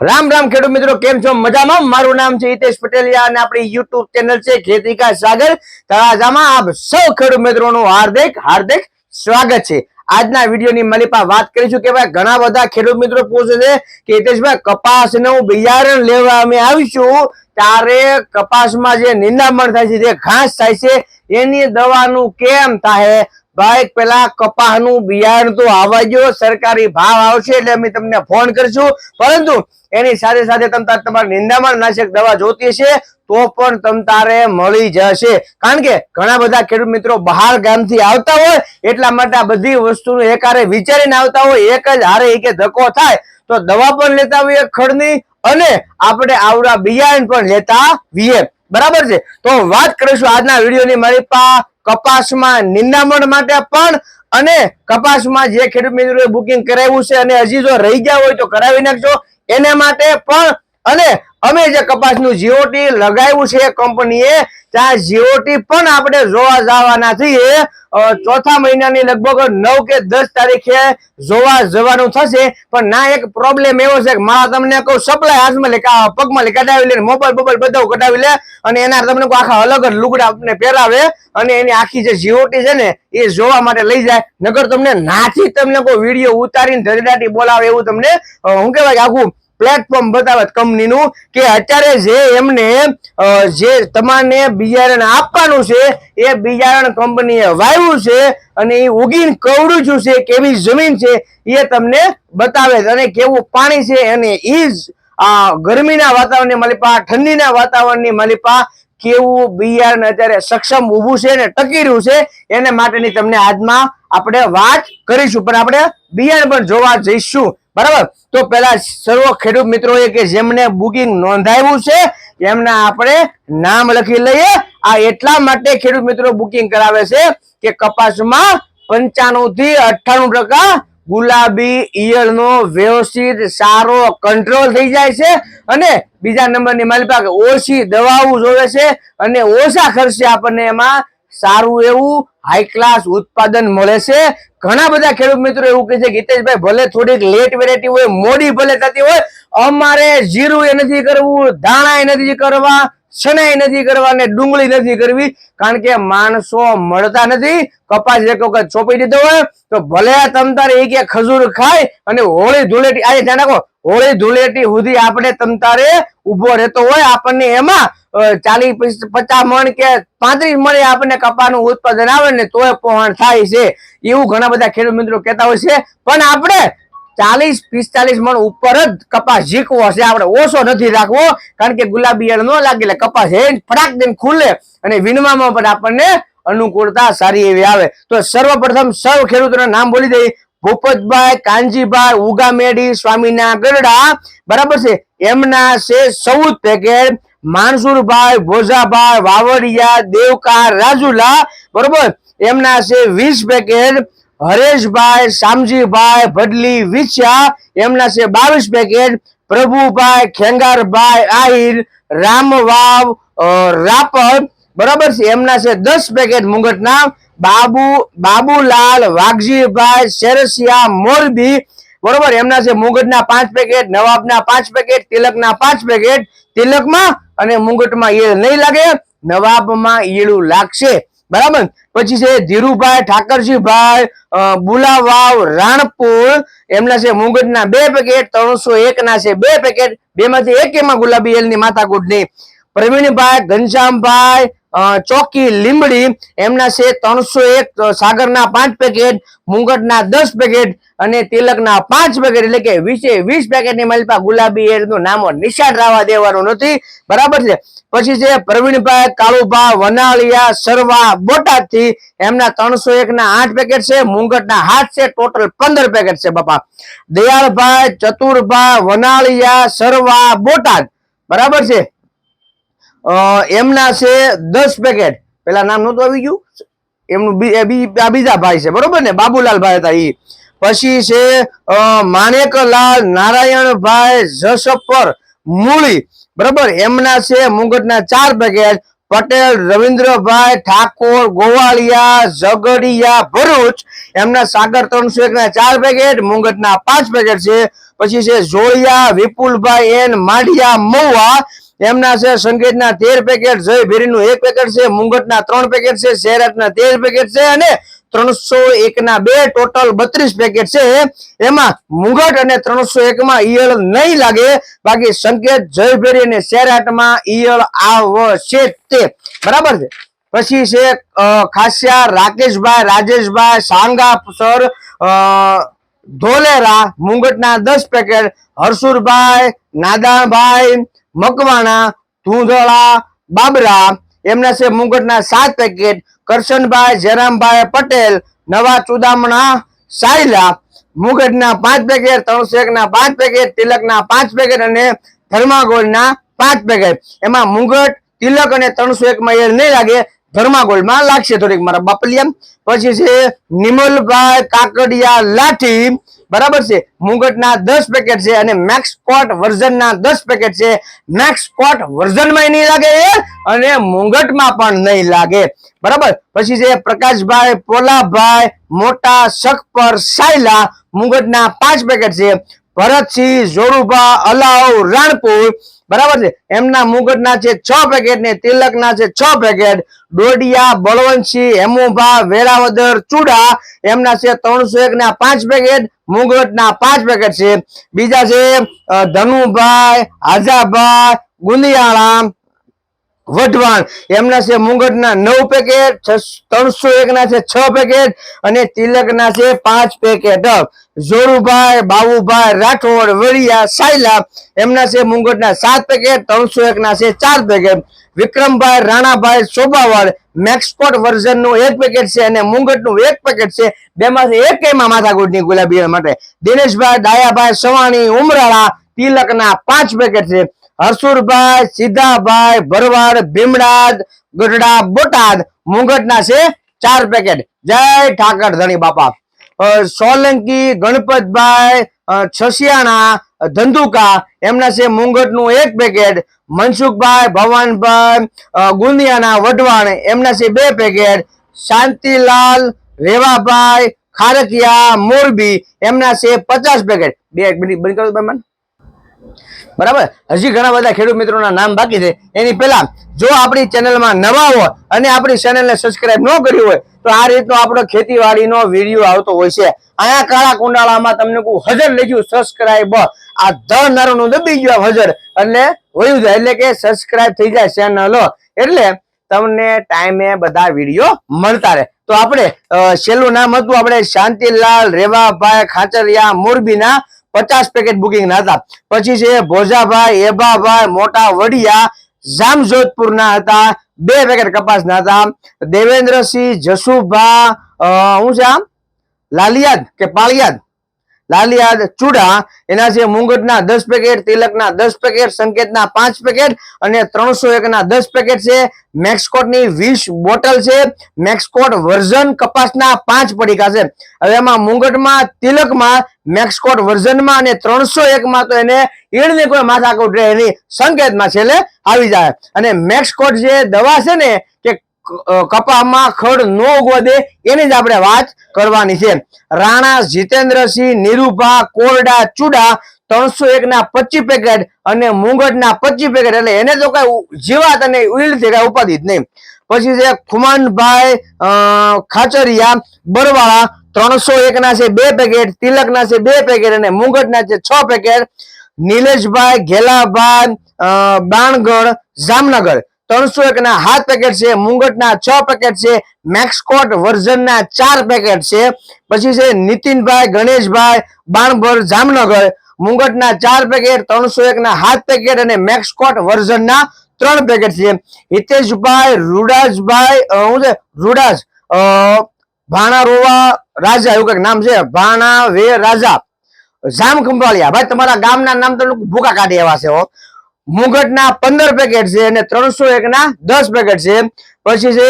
રામ રામ ખેડૂત મિત્રો, કેમ છો? મજામાં? મારું નામ છે હિતેશ પટેલિયા અને આપણી યુટ્યુબ ચેનલ છે ખેતીકા સાગર. તળાજામાં આપ સૌ ખેડૂત મિત્રોનું હાર્દિક હાર્દિક સ્વાગત છે. આજના વિડીયોની મલિપા વાત કરીશું કે ભાઈ ઘણા બધા ખેડૂત મિત્રો પૂછે છે કે હિતેશભાઈ, કપાસનું બિયારણ લેવા અમે આવીશું, ત્યારે કપાસમાં જે નિંદામણ થાય છે, જે ઘાસ થાય છે, એની દવાનું કેમ થાય? ભાઈ, પેલા કપાસનું બિયારણ તો ગયો સરકારી ભાવ આવશે એટલે અમે તમને ફોન કરશું. પરંતુ એની સાથે સાથે તમ તારે તમારે નિંદામણ નાશક દવા જોતી છે તો પણ તમ તારે મળી જશે. કારણ કે ઘણા બધા ખેડૂત મિત્રો બહાર ગામથી આવતા હોય, એટલા માટે આ બધી વસ્તુનું એકારે વિચારીને આવતા હોય, એક જ હારે એક ધક્કો થાય. તો દવા પણ લેતા હોઈએ ખડની અને આપણે આવડા બિયારણ પણ લેતા હોઈએ. બરાબર છે? તો વાત કરીશું આજના વિડીયોની મારી પા કપાસમાં નિંદામણ માટે પણ અને કપાસમાં જે ખેડૂત મિત્રોએ બુકિંગ કરાવ્યું છે અને હજી જો રહી ગયા હોય તો કરાવી નાખજો. એને માટે પણ અને અમે જે કપાસનું જીઓટી લગાવ્યું છે કંપનીએ ત્યાં જીઓટી પણ આપણે જોવા જવાના છીએ. ચોથા મહિનાની લગભગ નવ કે દસ તારીખે જોવા જવાનું થશે. પણ ના, એક પ્રોબ્લેમ એવો છે કે મારા તમને કહું સપ્લાય હાથમાં લે પગમાં લે, કઢાવી લે મોબાઈલ બોબાઈલ બધા કઢાવી લે, અને એના તમને આખા અલગ જ લુગડા આપને પહેરાવે, અને એની આખી જે જીઓટી છે ને, એ જોવા માટે લઈ જાય. નગર તમને નાથી તમને કોઈ વીડિયો ઉતારીને ધરડાટી બોલાવે એવું તમને હું કહેવાય આખું પ્લેટફોર્મ બતાવે કંપનીનું કે અત્યારે જે એમને જે તમારે બિયારણ આપવાનું છે, એ બિયારણ કંપનીએ વાવ્યું છે અને એ ઉગીને કવડું છું કેવી જમીન છે, એ તમને બતાવે અને કેવું પાણી છે અને એ આ ગરમીના વાતાવરણની માલિપા ઠંડીના વાતાવરણની માલિપા કેવું બિયારણ અત્યારે સક્ષમ ઊભું છે અને ટકી રહ્યું છે, એને માટેની તમને આજમાં આપણે વાત કરીશું. પણ આપણે બિયારણ પણ જોવા જઈશું. બરાબર? તો પેલા સર્વ ખેડૂત મિત્રોએ કે જેમને બુકિંગ નોંધાવ્યું છે, એમના આપણે નામ લખી લઈએ. આ એટલા માટે ખેડૂત મિત્રો બુકિંગ કરાવે છે કે કપાસમાં પંચાણું થી અઠ્ઠાણું ટકા ગુલાબી ઈયળનો વ્યવસ્થિત સારો કંટ્રોલ થઈ જાય છે. અને બીજા નંબરની મારી પાસે ઓછી દવાઓ જોવે છે અને ઓછા ખર્ચે આપણને એમાં સારું એવું હાઈ ક્લાસ ઉત્પાદન મળે છે. ઘણા બધા ખેડૂત મિત્રો એવું કહે છે કે હિતેશભાઈ ભલે થોડીક લેટ વેરાયટી હોય, મોડી ભલે થતી હોય, અમારે જીરું એ નથી કરવું, ધાણા એ નથી કરવા શનાઈ નથી કરવા ને ડુંગળી નથી કરવી, કારણ કે માણસો મળતા નથી. કપાસ એક વખત ચોપી દીધો હોય, તો ભલે તમતાર એક એક ખજૂર ખાય અને હોળી ધૂળેટી આજે ધ્યાન રાખો, હોળી ધૂળેટી સુધી આપણે તમતારે ઊભો રહેતો હોય, આપણને એમાં ચાલીસ પચાસ મણ કે પાંત્રીસ મણ આપણને કપાનું ઉત્પાદન આવે ને તોય પોહણ થાય છે. એવું ઘણા બધા ખેડૂત મિત્રો કહેતા હોય છે. પણ આપણે ચાલીસ, પિસ્તાલીસ મણ ઉપર જ કપાસ ઝીકવો છે આપણે ઓછો નથી રાખવો, કારણ કે ગુલાબી ઈયળ ન લાગે એટલે કપાસ હે ફટાક દઈને ખુલે અને વીણવામાં પણ આપણને અનુકૂળતા સારી એવી આવે. તો સર્વપ્રથમ સૌ ખેડૂતોના નામ બોલી દઈ ભૂપતભાઈ, કાનજીભાઈ, ઉગામેડી સ્વામીના ગરડા બરાબર છે? એમના છે ચૌદ પેકેટ. માનસુરભાઈ, ભોજાભાઈ, વાવડિયા દેવકાર રાજુલા. બરોબર? એમના છે વીસ પેકેટ. હરેશભાઈ, શામજીભાઈ, ભડલી, વિછા, એમના છે બાવીસ પેકેટ પ્રભુભાઈ, ખેંગારભાઈ, આહિર, રામવાવ રાપર. બરાબર છે? એમના છે દસ પેકેટ મુંગટના. બાબુ, બાબુલાલ, વાઘજીભાઈ, શેરસિયા, મોરબી. બરોબર? એમના છે મુંગટના પાંચ પેકેટ નવાબના પાંચ પેકેટ તિલકના પાંચ પેકેટ તિલકમાં અને મુંગટમાં ઈયળ નહીં લાગે, નવાબમાં ઈયળું લાગશે. બરાબર? પછી છે ધીરુભાઈ ઠાકરજીભાઈ બુલાવાવ, રાણપુર, એમના છે મુગટના બે પેકેટ, ત્રણસો એક ના છે બે પેકેટ બે માંથી એક એમાં ગુલાબી એલની માથાકૂટ નહીં. પ્રવીણભાઈ, ઘનશ્યામભાઈ ચોકી લીંબડી, એમના છે ત્રણસો એક સાગરના પાંચ પેકેટ, મુંગટના દસ પેકેટ અને તિલકના પાંચ પેકેટ, એટલે કે વીસે વીસ પેકેટની માલિપા ગુલાબી એરનું નામો નિશાન રાવા દેવાનું નથી. બરાબર છે? પછી છે પ્રવીણભાઈ કાળુભા વનાળિયા, સરવા બોટાદથી એમના ત્રણસો એક ના આઠ પેકેટ છે, મુંગટના હાથ છે, ટોટલ પંદર પેકેટ છે બાપા. દયાળભાઈ ચતુરભાઈ વનાળિયા, સરવા, બોટાદ. બરાબર છે? એમના છે દસ પેકેટ. પેલા નામ નહોતું આવી ગયું? એમનું આ બીજા ભાઈ છે, બરોબર ને? બાબુલાલ ભાઈ હતા એ પછી છે માણેકલાલ નારાયણભાઈ જસપર મૂળી. બરોબર? એમના છે મુગટના ચાર પેકેટ પટેલ, રવિન્દ્રભાઈ ઠાકોર, ગોવાળિયા, ઝઘડિયા, ભરૂચ, એમના સાગર ત્રણસો એક ના ચાર પેકેટ, મુંગટના પાંચ પેકેટ છે. પછી છે જોડિયા, વિપુલભાઈ એન, માઢિયા, મહુવા. એમના છે સંગીતના તેર પેકેટ જય ભેરીનું એક પેકેટ છે, મુંગટના ત્રણ પેકેટ છે, શેરટના તેર પેકેટ છે અને ત્રણસો એક બે ટોટલ બત્રીસ પેકેટ છે. એમાં મુંગટ અને ત્રણસો એક માં નહીં લાગે. બાકી સંકેત, જયભેરી અને શેરાટમાં ઈયળ આવશે તે. બરાબર છે? પછી છે ખાસિયા, રાકેશભાઈ, રાજેશભાઈ, સાંગા, સર ધોલેરા, મુંગટના દસ પેકેટ હરસુરભાઈ નાદાણભાઈ, મકવાણા, ધૂંધળા, બાબરા, એમના છે મુંગટના સાત પેકેટ કરશનભાઈ, જયરામભાઈ પટેલ, નવા ચુદામણા, સાયલા મુગટના પાંચ પેકેટ ત્રણસો એક ના પાંચ પેકેટ તિલક ના પાંચ પેકેટ અને થર્માગોલના પાંચ પેકેટ એમાં મુગટ તિલક અને ત્રણસો એક માં એ નહીં લાગે ધર્માગોળમાં લાગશે થોડીક મારા બાપલિયા. પછી છે નિમલભાઈ કાકડિયા લાઠી. બરાબર છે? મુગટના દસ પેકેટ છે અને મેક્સ કોટ વર્ઝન ના દસ પેકેટ છે. મેક્સ કોટ વર્ઝનમાં નહીં લાગે અને મુંગટમાં પણ નહીં લાગે. બરાબર? પછી છે પ્રકાશભાઈ, પોલાભાઈ, મોટા શકપર, સાયલા, મુંગટના પાંચ પેકેટ છે. ભરતસિંહ જોરુભા અલાવ રાણપુર બરાબર છે? એમના મુગટના છે છ પેકેટ ને તિલકના છે છ પેકેટ ડોડિયા, બળવંતસિંહ, હેમુભા, વેરાવદર, ચૂડા, એમના છે ત્રણસો એક ના પાંચ પેકેટ મુગટના પાંચ પેકેટ છે. બીજા છે ધનુભાઈ હાજાભાઈ ગુંદિયાળા વઢવાણ. એમના છે મુંગટના નવ પેકેટ ત્રણસો એક ના છે છ પેકેટ અને તિલક ના છે પાંચ પેકેટ જોરુભાઈ, બાબુભાઈ, રાઠોડ, વરિયા, સાયલા એમના છે મુંગટના સાત પેકેટ ત્રણસો એક ના છે ચાર પેકેટ વિક્રમભાઈ, રાણાભાઈ શોભાવાળ મેક્સપોર્ટ વર્ઝનનું એક પેકેટ છે અને મુંગટનું એક પેકેટ છે. બેમાંથી એક એમાં માથાકૂટની ગુલાબી માટે. દિનેશભાઈ દાયાભાઈ સવાણી, ઉમરાળા તિલક ના પાંચ પેકેટ છે. હરસુરભાઈ, સીધાભાઈ, ભરવાડ ભીમડાદ ગઢડા, બોટાદ, મુંગટના છે ચાર પેકેટ જય ઠાકર ધણી બાપા. સોલંકી, ગણપતભાઈ છસિયાણા, ધંધુકા, એમના છે મુંગટનું એક પેકેટ મનસુખભાઈ, ભવાનભાઈ ગુંદિયાના વઢવાણ, એમના છે બે પેકેટ શાંતિલાલ, રેવાભાઈ, ખારકિયા, મોરબી, એમના છે પચાસ પેકેટ બે એક મિનિટ બંધ કરો ભાઈ બરાબર? હજી ઘણા બધા ખેડૂત મિત્રોના નામ બાકી છે. એની પહેલા, જો આપણી ચેનલમાં નવા હોય અને આપણી ચેનલને સબસ્ક્રાઇબ ન કરી હોય, તો આ રીતનો આપણો ખેતીવાડીનો વીડિયો આવતો હોય છે. અહીંયા કાળા કુંડાળામાં તમને કહું, હજર લેજો સબસ્ક્રાઇબ આ ધ નરનું દબી ગયો હજર. એટલે વયું જાય, એટલે કે સબસ્ક્રાઇબ થઈ જાય ચેનલ એટલે તમને ટાઈમે બધા વીડિયો મળતા રહે. તો આપણે છેલ્લું નામ હતું, આપણે શાંતિલાલ રેવાભાઈ ખાચરિયા મોરબીના પચાસ પેકેટ બુકિંગ હતા. પછી છે ભોજાભાઈ, એભાભાઈ, મોટા વડિયા, જામજોધપુરના હતા. બે પેકેટ કપાસના હતા. દેવેન્દ્રસિંહ, જસુભા હું છે લાલિયાદ કે પાળિયાદ? લાલિયાદ ચૂડા, એના છે મુંગટના દસ પેકેટ, તિલકના દસ પેકેટ, સંકેતના પાંચ પેકેટ અને ત્રણસો એકના દસ પેકેટ છે. મેક્સકોટની વીસ બોટલ છે. મેક્સકોટ વર્ઝન કપાસના પાંચ પડીકા છે. હવે એમાં મુંગટમાં, તિલકમાં, મેક્સકોટ વર્ઝનમાં અને ત્રણસો એકમાં તો એને ઈડની કોઈ માથાકૂટ રહે એની સંકેતમાં છેલ્લે આવી જાય. અને મેક્સકોટ જે દવા છે ને કે કપામાં ખડ ન ઉગવા દે, એની જ આપણે વાત કરવાની છે. રાણા જીતેન્દ્રસિંહ નિરૂભા કોરડા, ચૂડા, ત્રણસો એક ના પચીસ પેકેટ અને મુંગટ ના પચીસ પેકેટ, એટલે એને તો કઈ જીવાત અને થી કઈ ઉપાધિ જ નહીં. પછી છે ખુમાનભાઈ ખાચરિયા, બરવાળા, ત્રણસો એક ના છે બે પેકેટ તિલક ના છે બે પેકેટ અને મુંગટ ના છે છ પેકેટ. નિલેશભાઈ, ઘેલાભાઈ બાણગઢ, જામનગર. ત્રણસો એક ના સાત પેકેટ છે મુંગટ ના છ પેકેટ છે મેક્સકોટ વર્ઝન ના ચાર પેકેટ છે. પછી છે નીતિનભાઈ, ગણેશભાઈ, બાણભર, જામનગર. મુંગટ ના ચાર પેકેટ ત્રણસો એક ના સાત પેકેટ અને મેક્સકોટ વર્ઝન ના ત્રણ પેકેટ છે. હિતેશભાઈ, રૂડાજભાઈ શું છે, રૂડાજ ભાણા રોવા રાજા, એવું કંઈક નામ છે ભાણા વે રાજા. જામ ખંભાળિયા ભાઈ, તમારા ગામના નામ તો ભૂકા કાઢી એવા છે મુગટના પંદર પેકેટ છે અને ત્રણસો એક ના દસ પેકેટ છે. પછી છે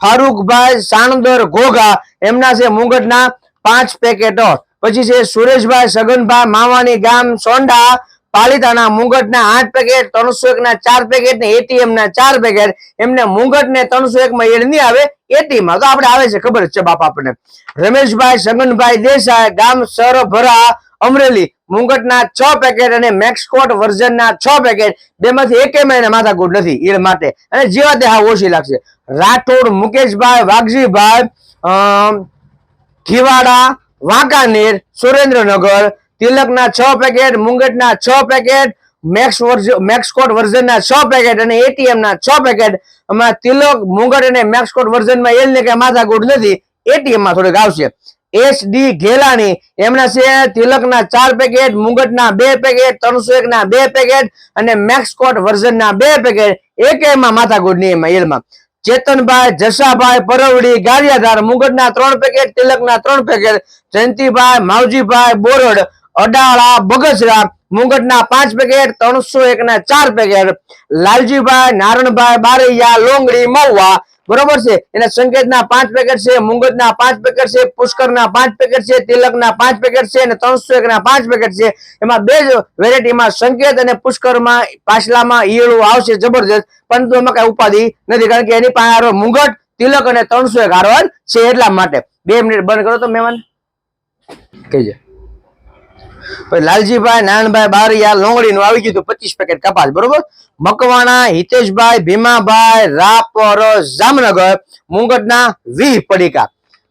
ફારૂકભાઈ સાણંદર ઘોઘા. એમના છે મુગટના પાંચ પેકેટો પછી છે, સુરેશભાઈ સગનભાઈ માવાની ગામ, સોંડા. પાલિતાણા મુગટના આઠ પેકેટ ત્રણસો એક ના ચાર પેકેટ ને એટીએમ ના ચાર પેકેટ એમને મુગટ ને ત્રણસો એક માં એડ નહીં આવે એટીએમ તો આપણે આવે છે, ખબર છે બાપા આપણને. રમેશભાઈ, સગનભાઈ દેસાઈ, ગામ સરભરા અમરેલી મુંગટના છ પેકેટ અને મેક્સકોટ વર્ઝનના છ પેકેટ બેમાંથી એકે મહિને માથાકૂટ નથી, ઈડ માટે અને જેવા તે ઓછી લાગશે. રાઠોડ, મુકેશભાઈ, વાઘજીભાઈ ખીવાડા વાંકાનેર, સુરેન્દ્રનગર, તિલકના છ પેકેટ મુંગટના છ પેકેટ મેક્સ મેક્સકોટ વર્ઝનના છ પેકેટ અને એટીએમ ના છ પેકેટ એમાં તિલક, મુંગટ અને મેક્સકોટ વર્ઝનમાં એલ ને કઈ માથાકૂટ નથી એટીએમમાં થોડીક આવશે. H D Ghelani. એમના છે તિલકના ચાર પેકેટ, મુંગટના બે પેકેટ ત્રણસો એક ના બે પેકેટ અને મેક્સકોટ વર્ઝનના બે પેકેટ. એક એમાં માથાકુટની એમાં એલમાં ચેતનભાઈ, જસાભાઈ, પરવડી, ગારિયાધાર, મુગટના ત્રણ પેકેટ, તિલકના ત્રણ પેકેટ, જયંતિભાઈ, માવજીભાઈ, બોરડ, અડાળા, બગસરા, મુગટના પાંચ પેકેટ ત્રણસો એક ના ચાર પેકેટ, લાલજીભાઈ, નારણભાઈ બારૈયા, લોંગડી, મહુવા બરોબર છે? એને સંકેતના પાંચ પેકેટ છે મુંગટના પાંચ પેકેટ છે, પુષ્કરના પાંચ પેકેટ છે, તિલકના પાંચ પેકેટ છે અને ત્રણસો એક ના પાંચ પેકેટ છે. એમાં બે જ વેરાયટીમાં સંકેત અને પુષ્કરમાં પાછલામાં ઈયળું આવશે જબરજસ્ત. પરંતુ એમાં કઈ ઉપાધિ નથી, કારણ કે એની પાસે મુંગટ, તિલક અને ત્રણસો એક હારો છે એટલા માટે. બે મિનિટ બંધ કરો તો, મહેમાન. કહીજે. લાલજીભાઈ, નાનભાઈ, બારિયા લોંગડી નું આવી ગયું પચીસ પેકેટ કપાસ, બરોબર? મકવાણા, હિતેશભાઈ, ભીમાભાઈ, રાપર, જામનગર, મુંગટના વીસ પડીકા.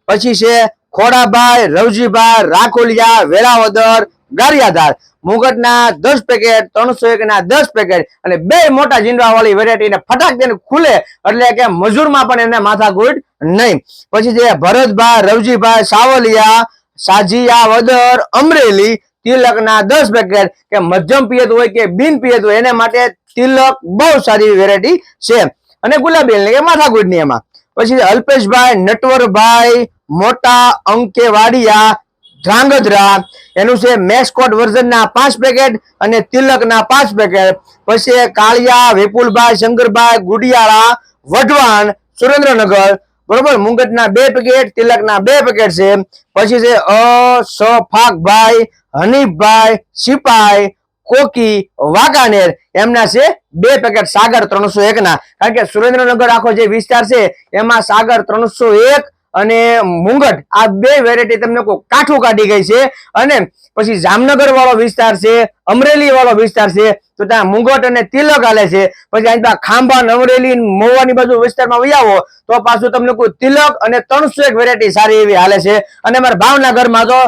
પછી છે ખોડાભાઈ, રવજીભાઈ, રાખોલિયા વેરાવદર ગારિયાધાર. મુંગટના દસ પેકેટ ત્રણસો એક ના દસ પેકેટ અને બે મોટા જીંડવા વાળી વેરાયટી ને ફટાક દઈને ખુલે એટલે કે મજૂરમાં પણ એને માથાકૂટ નહીં. પછી છે ભરતભાઈ, રવજીભાઈ, સાવલિયા, સાજીયા, વદર, અમરેલી તિલકના દસ પેકેટ કે મધ્યમ પિયત હોય કે બિન પિયત હોય, એને માટે તિલક બહુ સારી વેરાયટી છે. અને ગુલાબી કે માથાકૂટ એમાં. પછી અલ્પેશભાઈ, નટવરભાઈ, મોટા અંકે વાડિયા ધ્રાંગધ્રા, એનું છે મેસ્કોટ વર્ઝનના પાંચ પેકેટ અને તિલકના પાંચ પેકેટ પછી કાળિયા, વિપુલભાઈ, શંકરભાઈ, ગુડિયાળા, વઢવાણ, સુરેન્દ્રનગર બરોબર? મુંગટના બે પેકેટ તિલકના બે પેકેટ છે. પછી છે, અ, સ ફાકભાઈ હનીફભાઈ, સિપાઈ, કોકી વાંકાનેર એમના છે બે પેકેટ સાગર ત્રણસો એક ના. કારણ કે સુરેન્દ્રનગર આખો જે વિસ્તાર છે, એમાં સાગર ત્રણસો એક અને મુંગટ, આ બે વેરાયટી તમને કોઈ કાઠું કાઢી ગઈ છે. અને પછી જામનગર વાળો વિસ્તાર છે, અમરેલી વાળો વિસ્તાર છે, તો ત્યાં મુંગટ અને તિલક હાલે છે. પછી અહીં ખાંભા, નવરેલી અમરેલી ને બાજુ વિસ્તારમાં વહી તો પાછું તમને કોઈ તિલક અને ત્રણસો એક વેરાયટી સારી એવી હાલે છે. અને અમારા ભાવનગરમાં તો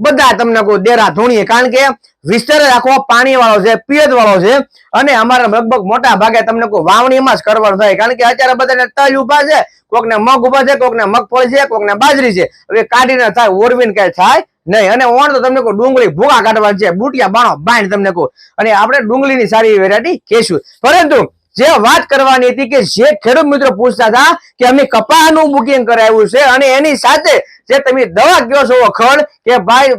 બધા તમને કોઈ દેરા ધૂણીએ કારણ કે વિસ્તાર આખો પાણી વાળો છે પિયત વાળો છે, અને અમારા લગભગ મોટા ભાગે તમને કોઈ વાવણીમાં જ કરવાનું થાય. કારણ કે અત્યારે બધાને તલ ઊભા છે, કોકને મગ ઊભા છે, કોકને મગફળી છે, કોકને બાજરી છે. હવે કાઢીને થાય, ઓરવીને કઈ થાય નહીં. અને ઓણ તો તમને કોઈ ડુંગળી ભૂગા કાઢવા છે, બુટિયા બાણો બાંધ તમને કહું. અને આપણે ડુંગળીની સારી વેરાયટી કહેશું. પરંતુ જે વાત કરવાની હતી કે જે ખેડૂત મિત્રો પૂછતા હતા કે અમે કપાનું બુકિંગ કરાવ્યું છે અને એની સાથે જે તમે દવા કયો છો ખડ કે ભાઈ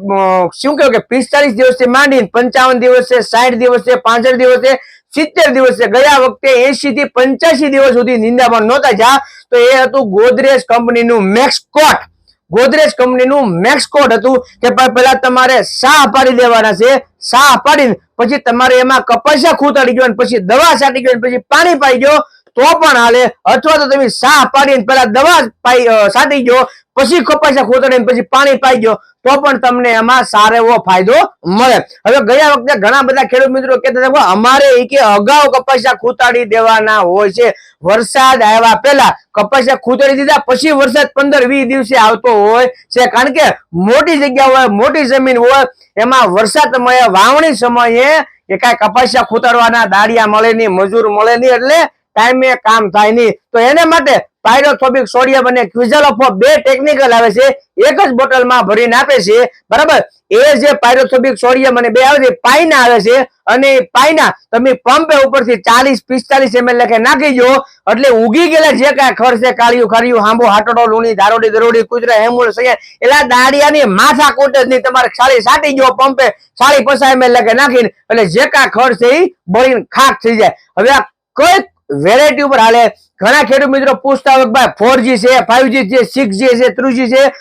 શું કહ્યું કે પિસ્તાલીસ દિવસથી માંડીને પંચાવન દિવસ સાઠ દિવસ છે દિવસે, સિત્તેર દિવસે, ગયા વખતે એસી થી પંચ્યાસી દિવસ સુધી નિંદામણ નહોતા જા તો એ હતું ગોદરેજ કંપનીનું મેક્સ કોટ ગોદરેજ કંપનીનું મેક્સ કોડ હતું કે પહેલા તમારે સાહ પાડી દેવાના છે. શાહ પાડીને પછી તમારે એમાં કપાસિયા ખૂતાડી ગયો પછી દવા છાંટી ગયો પછી પાણી પાઈ ગયો. તો પણ હાલે. અથવા તો તમે સાહ પાડીને પેલા દવા અ, ગયો પછી કપાસા ખૂતાડીને પછી પાણી પાઈ ગયો તો પણ તમને એમાં સારો એવો ફાયદો મળે. હવે ગયા વખતે ઘણા બધા ખેડૂત મિત્રો કહેતા હતા અમારે એ કે અગાઉ કપાસા ખૂતાડી દેવાના હોય છે. વરસાદ આવ્યા પહેલા કપાસિયા ખૂતાડી દીધા પછી વરસાદ પંદર વીસ દિવસે આવતો હોય છે. કારણ કે મોટી જગ્યા હોય મોટી જમીન હોય એમાં વરસાદ વાવણી સમયે કે કાંઈ કપાસિયા ખૂતાડવાના દાડિયા મળે નહીં મજૂર મળે નહીં. એટલે ટાઈમે કામ થાય નહીં. તો એને માટે પાયરોથોબિક સોડિયમ અને ક્વિઝાલોફો બે ટેકનિકલ આવે છે. એક જ બોટલમાં ભરીને આપે છે. બરાબર? એ જે પાયરોથોબિક સોડિયમ અને બે આવે છે પાઈના આવે છે. અને પાયના તમે પંપે ઉપરથી ચાલીસ, પિસ્તાલીસ એમએલ લખે નાખી દો. એટલે ઉગી ગયેલા જે કાંઈ ખર છે, કાળિયું, ખારિયું, હાંબો, હાટડો, લૂણી, ધારોડી દરોડી કુતરા હેમુલ સૈયા એટલા દાડિયાની માથા કોટ જ નહીં. તમારે સાડી સાટી ગયો પંપે. સાડી પસાય એમએલ લખે નાખીને. એટલે જે કાંઈ ખર છે એ બળીને ખાક થઈ જાય. હવે આ કઈ વેરાયટી ઉપર હાલે. ઘણા ખેડૂત મિત્રો પૂછતા હોય ભાઈ ફોરજી છે ફાઈવજી છે સિક્સ જી છે થ્રીજી છે.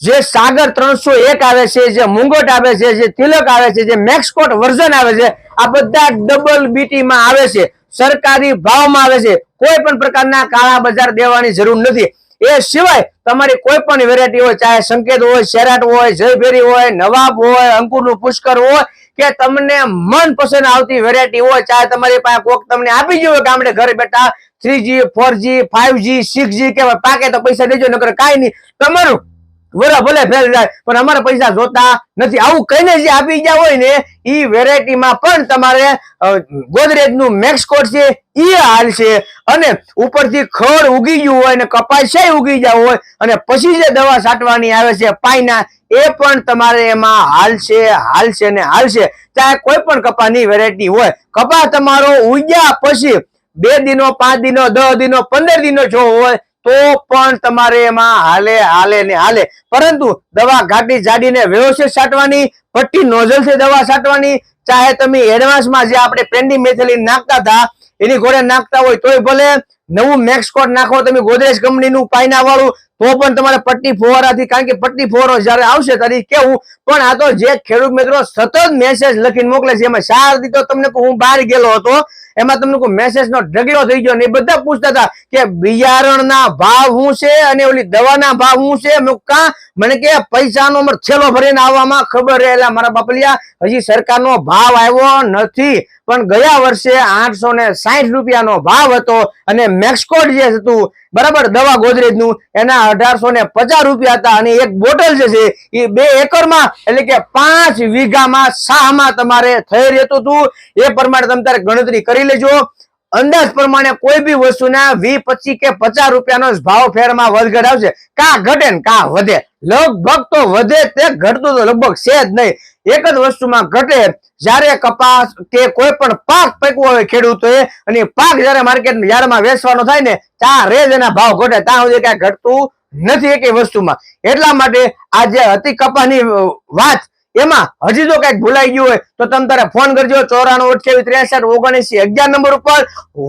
જે સાગર ત્રણસો એક આવે છે, જે મુંગટ આવે છે, જે તિલક આવે છે, જે મેક્સકોટ વર્ઝન આવે છે, આ બધા ડબલ બીટીમાં આવે છે. સરકારી ભાવમાં આવે છે. કોઈ પણ પ્રકારના કાળા બજાર દેવાની જરૂર નથી. એ સિવાય તમારી કોઈ પણ વેરાયટી હોય, ચાહે સંકેત હોય શેરાટ હોય, જયભેરી હોય, નવાબ હોય, અંકુરનું પુષ્કર હોય, કે તમને મનપસંદ આવતી વેરાયટી હોય, ચાહે તમારી પાસે કોક તમને આપી ગયું હોય આપણે ઘરે બેઠા three G four G five G six G કે પાકે તો પૈસા દેજો, નકર કાંઈ નહીં. તમારું વરા ભલે ફેલ જાય પણ અમારે પૈસા જોતા નથી. આવું કહીને જે આપી ગયા હોય ને એ વેરાયટીમાં પણ તમારે ગોદરેજનું મેક્સ કોટ છે એ હાલ છે. અને ઉપરથી ખડ ઉગી ગયું હોય ને કપાસિયા ઉગી ગયા હોય, અને પછી જે દવા છાંટવાની આવે છે, પાયના, એ પણ તમારે એમાં હાલશે હાલશે ને હાલશે ચાહે કોઈ પણ કપાની વેરાયટી હોય. કપા તમારો ઉગ્યા પછી બે દિનો, પાંચ દિનો દસ દિનો, પંદર દિનો જો હોય તો પણ તમારે એમાં હાલે હાલે ને હાલે. પરંતુ દવા ઘાટી જાડીને વ્યવસ્થિત છાંટવાની પટ્ટી નોઝલથી દવા છાંટવાની ચાહે તમે એડવાન્સમાં જે આપણે પેન્ડી મેથેલિન નાખતા હતા, એની ઘોડે નાખતા હોય તોય ભલે, નવું મેક્સ કોટ નાખો, તમે ગોદરેજ કંપનીનું પાયના વાળું, તો પણ તમારે પટ્ટી ફોવારાથી, કારણ કે પટ્ટી ફોવારો જયારે આવશે ત્યારે કેવું, પણ આ તો જે ખેડૂત મિત્રો સતત મેસેજ લખીને મોકલે છે, એમાં ચાર દીધો તમને હું બહાર ગયેલો હતો એમાં તમને કોઈ મેસેજ નો ઢગલો થઈ ગયો ને એ બધા પૂછતા હતા કે બિયારણના ભાવ શું છે અને ઓલી દવાના ભાવ શું છે? અમુક કાં મને કે પૈસાનો નો છેલ્લો ભરીને આવવામાં ખબર રહેલા મારા બાપલિયા, હજી સરકારનો ભાવ આવ્યો નથી. પણ ગયા વર્ષે આઠસો ને સાઠ રૂપિયાનો ભાવ હતો અને મેક્સકોડ જે હતું, બરાબર, દવા ગોદરેજનું એના અઢારસો ને પચાસ રૂપિયા હતા અને એક બોટલ જે છે, એ બે એકરમાં, એટલે કે પાંચ વીઘામાં શાહમાં તમારે થઈ રહેતું હતું. એ પ્રમાણે તમે તારે ગણતરી કરી લેજો. અંદાજ પ્રમાણે કોઈ બી વસ્તુના વી પચીસ કે પચાસ રૂપિયાનો જ ભાવ ફેરમાં વધઘટ આવશે. કા ઘટે ને કા વધે. લગભગ તો વધે તે ઘટતું તો લગભગ છે જ નહીં. એક જ વસ્તુમાં ઘટે. જ્યારે કપાસ કે કોઈ પણ પાક પકવો હોય ખેડૂતોએ અને પાક જ્યારે માર્કેટ યાર્ડમાં વેચવાનો થાય ને, ત્યાં રેજ એના ભાવ ઘટે. ત્યાં સુધી કાંઈ ઘટતું નથી એક વસ્તુમાં. એટલા માટે આ જે હતી કપાસની વાત એમાં હજી જો કંઈક ભૂલાઈ ગયું હોય, તો તમે તારે ફોન કરજો ચોરાણું અઠ્યાવીસ ત્રેસઠ ઓગણએસી અગિયાર નંબર ઉપર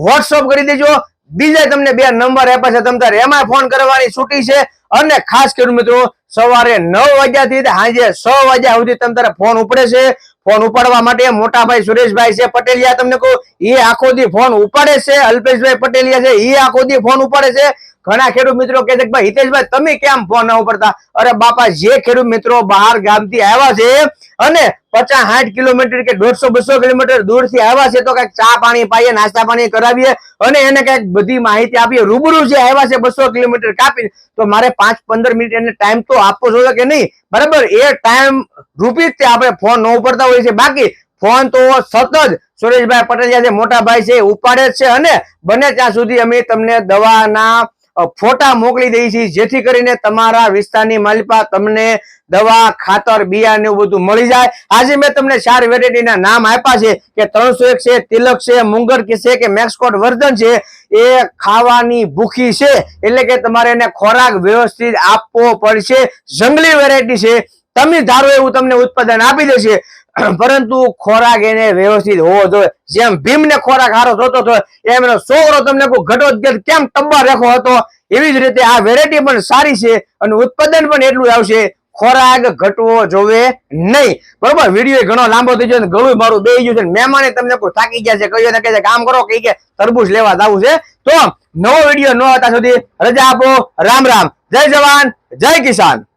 વોટ્સઅપ કરી દેજો. બીજા તમને બે નંબર આપ્યા છે, તમે તારે એમાં ફોન કરવાની છૂટી છે. અને ખાસ ખેડૂત મિત્રો, સવારે નવ વાગ્યાથી સાંજે છ વાગ્યા સુધી તમે તારે ફોન ઉપડે છે. ફોન ઉપાડવા માટે મોટાભાઈ સુરેશભાઈ છે, પટેલિયા તમને કહું, એ આખો દી ફોન ઉપાડે છે, અલ્પેશભાઈ પટેલિયા છે, એ આખો દી ફોન ઉપાડે છે. ઘણા ખેડૂત મિત્રો કહે છે કે ભાઈ, હિતેશભાઈ, તમે કેમ ફોન ન ઉપડતા? અરે બાપા, જે ખેડૂત મિત્રો બહાર ગામથી આવ્યા છે અને પચાસ સાઠ કિલોમીટર કે દોઢસો બસો કિલોમીટર દૂરથી આવ્યા છે, તો કંઈક ચા પાણી પાઈએ, નાસ્તા પાણી કરાવીએ અને એને કંઈક બધી માહિતી આપીએ. રૂબરૂ જે આવ્યા છે બસો કિલોમીટર કાપી તો મારે પાંચ પંદર મિનિટ એને ટાઈમ તો આપવો જોઈએ કે નહીં? બરાબર? એ ટાઈમ રૂપી જ આપણે ફોન ન ઉપડતા હોઈએ છીએ. બાકી ફોન તો સતત સુરેશભાઈ પટેલિયા જે મોટા ભાઈ છે ઉપાડે છે અને બને ત્યાં સુધી અમે તમને દવાના ફોટા મોકલી દઈએ છીએ જેથી કરીને તમારા વિસ્તારની માલિપા તમને દવા, ખાતર બિયારણ એવું બધું મળી જાય. આજે મેં તમને ચાર વેરાયટીના નામ આપ્યા છે કે ત્રણસો એક છે, તિલક છે, મુંગર છે કે મેક્સકોટ વર્ધન છે, એ ખાવાની ભૂખી છે. એટલે કે તમારે એને ખોરાક વ્યવસ્થિત આપવો પડશે. જંગલી વેરાયટી છે. તમે ધારો એવું તમને ઉત્પાદન આપી દેશે. પરંતુ ખોરાક એને વ્યવસ્થિત હોવો જોઈએ. જેમ ભીમને ખોરાક સારો થતો હતો એમ એનો છોકરો તમને કોઈ ઘટો કેમ ટબ્બા રેખો હતો, એવી જ રીતે આ વેરાયટી પણ સારી છે અને ઉત્પાદન પણ એટલું આવશે, ખોરાક ઘટવો જોવે નહીં. બરોબર? વીડિયો ઘણો લાંબો થઈ ગયો ગળું મારું બે ગયું છે મહેમાને તમને કોઈ થાકી ગયા છે કહ્યું ને કહે કામ કરો કઈ કે તરબૂચ લેવા જવું છે. તો નવો વીડિયો ન હતા સુધી રજા આપો. રામ રામ. જય જવાન. જય કિસાન.